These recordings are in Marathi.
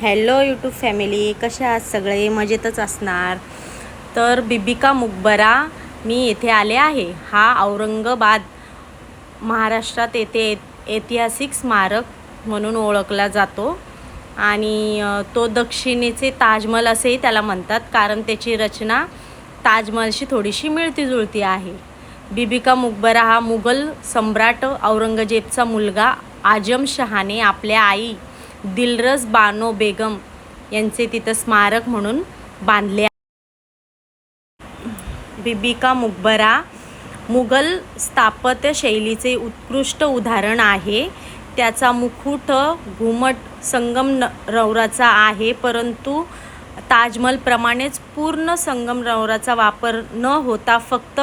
हॅलो यूट्यूब फॅमिली कशा आहात सगळे? मजेतच असणार. तर बिबिका मुकबरा मी येथे आले आहे. हा औरंगाबाद महाराष्ट्रात येथे ऐतिहासिक स्मारक म्हणून ओळखला जातो. आणि तो दक्षिणेचे ताजमहल असेही त्याला म्हणतात कारण त्याची रचना ताजमहलशी थोडीशी मिळती जुळती आहे. बिबिका मुकबरा हा मुघल सम्राट औरंगजेबचा मुलगा आजम शहाने आपल्या आई दिलरस बानो बेगम यांचे तिथं स्मारक म्हणून बांधले बिबिका मुकबरा मुघल स्थापत्य शैलीचे उत्कृष्ट उदाहरण आहे. त्याचा मुकुट घुमट संगम न रौराचा आहे परंतु ताजमहलप्रमाणेच पूर्ण संगमरवराचा वापर न होता फक्त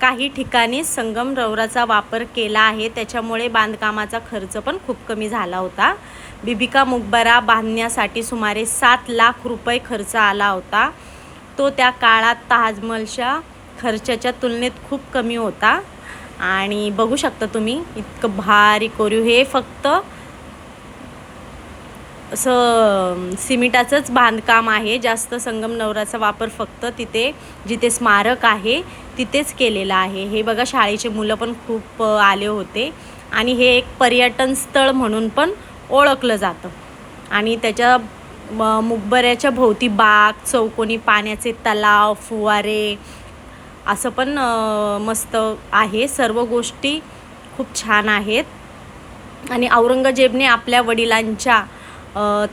काही ठिकाणी संगमरवराचा वापर केला आहे. त्याच्यामुळे बांधकामाचा खर्च पण खूप कमी झाला होता. बिबिका मुकबरा बांधण्यासाठी सुमारे सात लाख रुपये खर्च आला होता. तो त्या काळात ताजमहलच्या खर्चाच्या तुलनेत खूप कमी होता. आणि बघू शकता तुम्ही इतकं भारी कोरीव. हे फक्त असं सिमिटाचंच बांधकाम आहे. जास्त संगमनवराचा वापर फक्त तिथे जिथे स्मारक आहे तिथेच केलेलं आहे. हे बघा शाळेचे मुलं पण खूप आले होते. आणि हे एक पर्यटन स्थळ म्हणून पण ओळखलं जातं. आणि त्याच्या म- मुकबऱ्याच्या भोवती बाग चौकोनी पाण्याचे तलाव फुवारे असं पण मस्त आहे. सर्व गोष्टी खूप छान आहेत. आणि औरंगजेबने आपल्या वडिलांच्या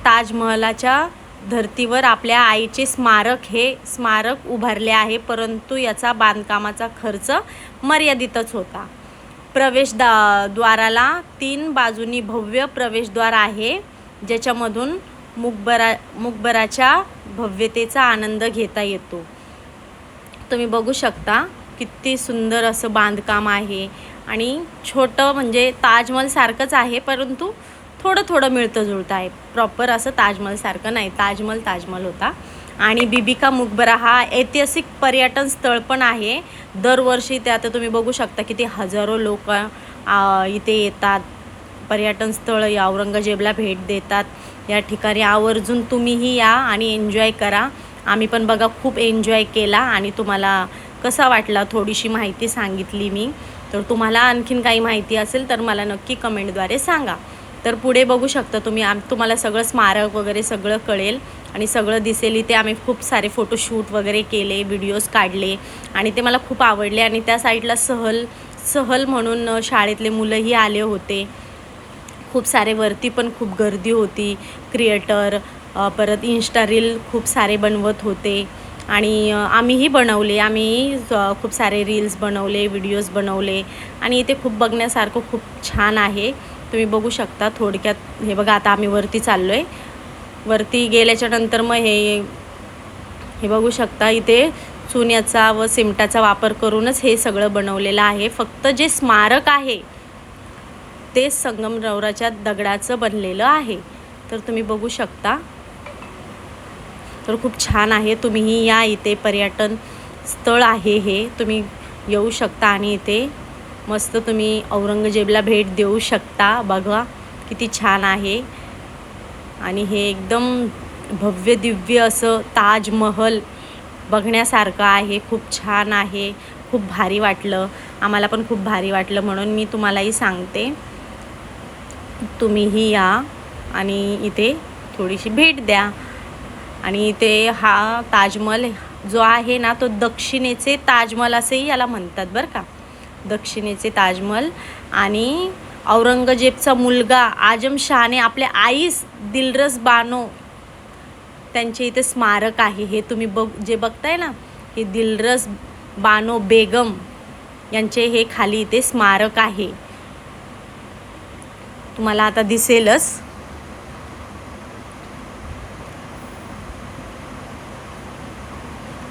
ताजमहलाच्या धर्तीवर आपल्या आईचे स्मारक हे स्मारक उभारले आहे परंतु याचा बांधकामाचा खर्च मर्यादितच होता. प्रवेशदा द्वाराला तीन बाजूनी भव्य प्रवेशद्वार आहे ज्याच्यामधून मुकबरा मुकबराच्या भव्यतेचा आनंद घेता येतो. तुम्ही बघू शकता किती सुंदर असं बांधकाम आहे आणि छोटं म्हणजे ताजमहलसारखंच आहे परंतु थोडं थोडं मिळतं जुळतं आहे. प्रॉपर असं ताजमहलसारखं नाही. ताजमहल ताजमहल होता. आणि बिबिका मुकबरा हा ऐतिहासिक पर्यटन स्थळ पण आहे. दरवर्षी ते आता तुम्ही बघू शकता किती हजारो लोक इथे येतात. पर्यटन स्थळ या औरंगजेबला भेट देतात. या ठिकाणी आवर्जून तुम्हीही या आणि एन्जॉय करा. आम्ही पण बघा खूप एन्जॉय केला आणि तुम्हाला कसा वाटला थोडीशी माहिती सांगितली मी. तर तुम्हाला आणखीन काही माहिती असेल तर मला नक्की कमेंटद्वारे सांगा. तर पुढे बघू शकता तुम्ही. आम तुम्हाला सगळं स्मारक वगैरे सगळं कळेल आणि सगळं दिसेल. इथे आम्ही खूप सारे फोटोशूट वगैरे केले व्हिडिओज काढले आणि ते मला खूप आवडले आणि त्या साईडला सहल सहल म्हणून शाळेतले मुलंही आले होते. खूप सारे वरती पण खूप गर्दी होती. क्रिएटर परत इन्स्टा रील खूप सारे बनवत होते आणि आम्हीही बनवले. आम्ही खूप सारे रील्स बनवले व्हिडिओज बनवले आणि इथे खूप बघण्यासारखं खूप छान आहे. तुम्ही बघू शकता थोडक्यात. हे बघा आता आम्ही वरती चाललो आहे वरती गेल्याच्यानंतर मग हे हे बघू शकता इथे चुन्याचा व सिमटाचा वापर करूनच हे सगळं बनवलेलं आहे. फक्त जे स्मारक आहे ते संगमरवराच्या दगडाचं बनलेलं आहे. तर तुम्ही बघू शकता. तर खूप छान आहे. तुम्हीही या इथे पर्यटन स्थळ आहे हे. तुम्ही येऊ शकता आणि इथे मस्त तुम्ही औरंगजेबला भेट देऊ शकता. बघा किती छान आहे. आणि हे एकदम भव्य दिव्य असं ताजमहल बघण्यासारखं आहे. खूप छान आहे. खूप भारी वाटलं. आम्हाला पण खूप भारी वाटलं म्हणून मी तुम्हालाही सांगते. तुम्हीही या आणि इथे थोडीशी भेट द्या. आणि इथे हा ताजमहल जो आहे ना तो दक्षिणेचे ताजमहल असेही याला म्हणतात बरं का. दक्षिणेचे ताजमहल आणि औरंगजेबचा मुलगा आजम शहाने आपल्या आईस दिलरस बानो त्यांचे इथे स्मारक आहे. हे तुम्ही बघ जे बघताय ना हे दिलरस बानो बेगम यांचे हे खाली इथे स्मारक आहे. तुम्हाला आता दिसेलच.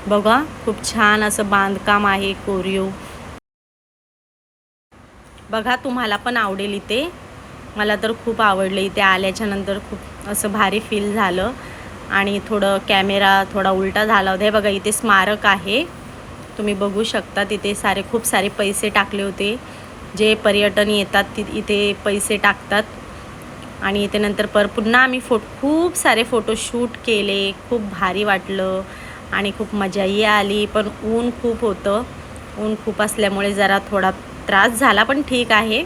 बघा खूप छान असं बांधकाम आहे कोरीव. बघा तुम्हाला पण आवडेल इथे. मला तर खूप आवडलं इथे आल्याच्यानंतर खूप असं भारी फील झालं. आणि थोडं कॅमेरा थोडा उलटा झाला होता. हे बघा इथे स्मारक आहे. तुम्ही बघू शकता तिथे सारे खूप सारे पैसे टाकले होते. जे पर्यटन येतात ति इथे पैसे टाकतात. आणि इथे नंतर पर पुन्हा आम्ही फो खूप सारे फोटोशूट केले. खूप भारी वाटलं. आणि खूप मजाही आली. पण ऊन खूप होतं. ऊन खूप असल्यामुळे जरा थोडा त्रास झाला पण ठीक आहे.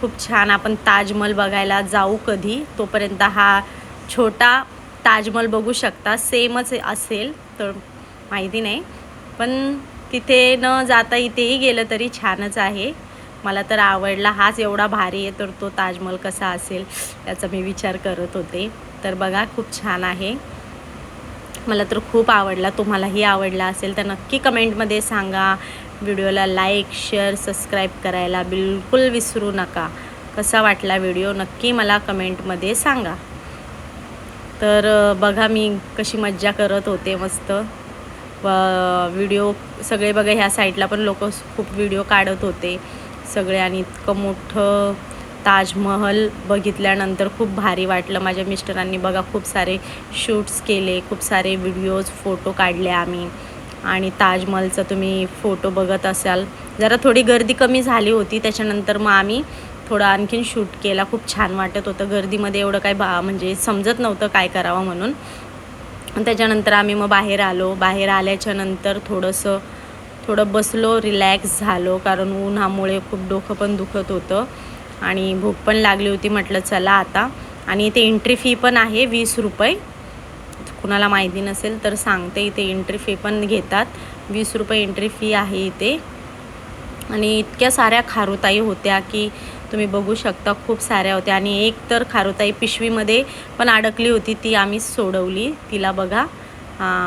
खूप छान आपण ताजमहल बघायला जाऊ कधी. तोपर्यंत हा छोटा ताजमहल बघू शकता. सेमच असेल तर माहिती नाही. पण तिथे न जाता इथेही गेलं तरी छानच आहे. मला तर आवडला हाच एवढा भारी आहे तर तो ताजमहल कसा असेल याचा मी विचार करत होते. तर बघा खूप छान आहे. मला तर खूप आवडला तुम्हालाही आवडला असेल तर नक्की कमेंटमध्ये सांगा. व्हिडिओला लाईक शेअर सबस्क्राईब करायला बिलकुल विसरू नका. कसा वाटला व्हिडिओ नक्की मला कमेंटमध्ये सांगा. तर बघा मी कशी मज्जा करत होते मस्त. व व्हिडिओ सगळे बघा ह्या साईडला पण लोक खूप व्हिडिओ काढत होते. सगळे आणि इतकं मोठं ताजमहल बघितल्यानंतर खूप भारी वाटलं. माझ्या मिस्टरांनी बघा खूप सारे शूट्स केले खूप सारे व्हिडिओज फोटो काढले आम्ही. आणि ताजमहलचा तुम्ही फोटो बघत असाल. जरा थोडी गर्दी कमी झाली होती त्याच्यानंतर मग आम्ही थोडं आणखीन शूट केला. खूप छान वाटत होतं. गर्दीमध्ये एवढं काय बा म्हणजे समजत नव्हतं काय करावं म्हणून. आणि त्याच्यानंतर आम्ही मग बाहेर आलो. बाहेर आल्याच्यानंतर थोडंसं थोडं बसलो रिलॅक्स झालो. कारण उन्हामुळे खूप डोकं पण दुखत होतं. आणि भूक पण लागली होती. म्हटलं चला आता. आणि इथे एंट्री फी पण आहे वीस रुपये. कुणाला माहिती नसेल तर सांगते. इथे एंट्री फी पण घेतात. वीस रुपये एंट्री फी आहे इथे. आणि इतक्या साऱ्या खारुताई होत्या की तुम्ही बघू शकता खूप साऱ्या होत्या. आणि एक तर खारुताई पिशवीमध्ये पण अडकली होती ती आम्ही सोडवली. तिला बघा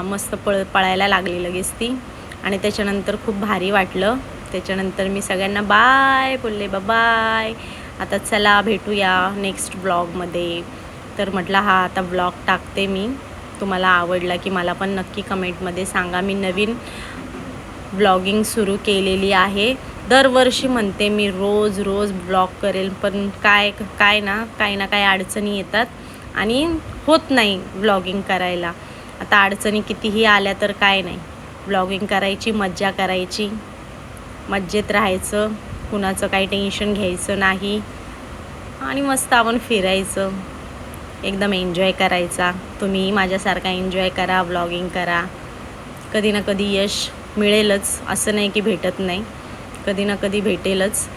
मस्त पळ पळायला लागली लगेच ती. आणि त्याच्यानंतर खूप भारी वाटलं. त्याच्यानंतर मी सगळ्यांना बाय बोलले बाय आता चला भेटूया नेक्स्ट ब्लॉगमध्ये तर म्हटलं हा आता ब्लॉग टाकते मी. तुम्हाला आवडला की मला पण नक्की कमेंटमध्ये सांगा. मी नवीन ब्लॉगिंग सुरू केलेली आहे. दरवर्षी म्हणते मी रोज रोज ब्लॉग करेल पण काय काय ना काही ना काही अडचणी येतात आणि होत नाही ब्लॉगिंग करायला. आता अडचणी कितीही आल्या तर काय नाही. ब्लॉगिंग करायची मज्जा करायची मज्जेत राहायचं कुणाचं काही टेन्शन घ्यायचं नाही आणि मस्त आपण फिरायचं. एकदम एन्जॉय करायचा. तुम्ही माझ्यासारखा एन्जॉय करा व्लॉगिंग करा. कधी ना कधी यश मिळेलच असं नाही की भेटत नाही. कधी ना कधी भेटेलच.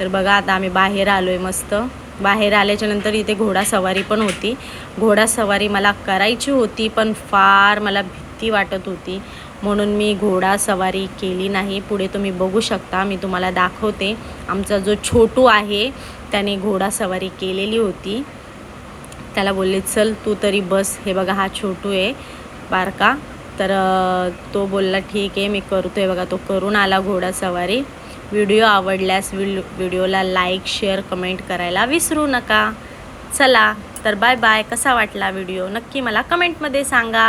तर बघा आता आम्ही बाहेर आलो आहे मस्त. बाहेर आल्याच्यानंतर इथे घोडासवारी पण होती. घोडासवारी मला करायची होती पण फार मला भीती वाटत होती. म्हणून मी घोडासवारी केली नाही. पुढे तुम्ही बघू शकता मी तुम्हाला दाखवते. आमचा जो छोटू आहे त्याने घोडासवारी केलेली होती. त्याला बोलले चल तू तरी बस. हे बघा हा छोटू आहे बारका. तर तो बोलला ठीक आहे मी करतो. आहे बघा तो करून आला घोडासवारी व्हिडिओ आवडल्यास व्हिडिओला लाईक शेअर कमेंट करायला विसरू नका. चला तर बाय बाय कसा वाटला व्हिडिओ? नक्की मला कमेंटमध्ये सांगा.